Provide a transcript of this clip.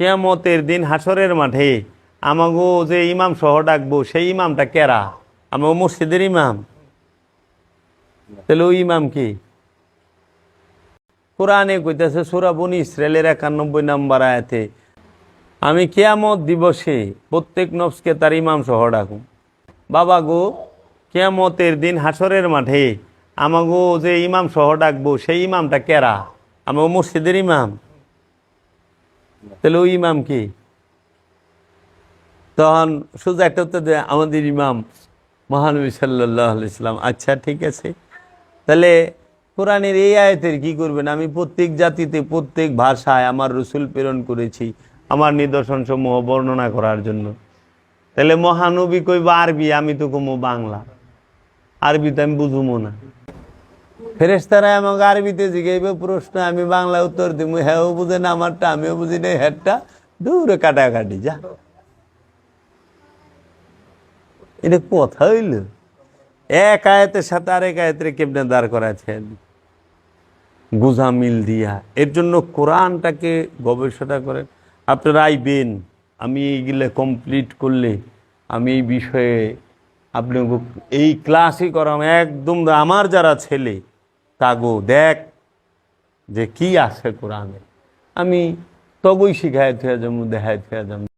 কেয়ামতের দিন হাসরের মাঠে আমাগো যে ইমাম সহ ডাকবো, সেই ইমামটা কেরা? আমাগো মসজিদের ইমাম। তাহলে ওই ইমাম কি? কোরআনে কইতেছে সুরাবনি ইসরায়েলের একানব্বই নাম্বার আয়াতে, আমি কেয়ামত দিবসে প্রত্যেক নফসকে তার ইমাম সহ ডাকুম। বাবা গো, কেয়ামতের দিন হাসরের মাঠে আমাগো যে ইমাম সহ ডাকবো, সেই ইমামটা কেরা? আমাগো মসজিদের ইমাম। তাহলে ওই ইমাম কি? তখন সোজা একটা উত্তর দেয়, আমাদের ইমাম মহানবী সাল্লাহ ইসলাম আচ্ছা ঠিক আছে। তাহলে কোরআনের এই আয়তের কি করবেন? আমি প্রত্যেক জাতিতে, প্রত্যেক ভাষায় আমার রসুল প্রেরণ করেছি আমার নিদর্শন সমূহ বর্ণনা করার জন্য। তাহলে মহানবী কইবা, আরবি, আমি তো কমো বাংলা। আরবি তো আমি বুঝুমো না। ফেরেস্তারা আমাকে আরবিতে জিগাইবে, প্রশ্ন আমি বাংলা উত্তর দিব হ্যাঁ বুঝে না আমারটা, আমিও বুঝি না হ্যাটটা দূরে কাটাকাটি, যা। এটা কথা হইল? এক আয়াতের সাথে আরেক আয়াতের কেমনে দাঁড় করাছেন গুজা মিল দিয়া। এর জন্য কোরআনটাকে গবেষণা করেন। আপনারা আইবেন, আমি এইগুলো কমপ্লিট করলে, আমি এই বিষয়ে আপনি এই ক্লাসই করাম। একদম আমার যারা ছেলে তাগো দেখ যে কি আছে কোরআনে। আমি তবই শিখায় থুয়া যাব দেখায় থুয়া যাব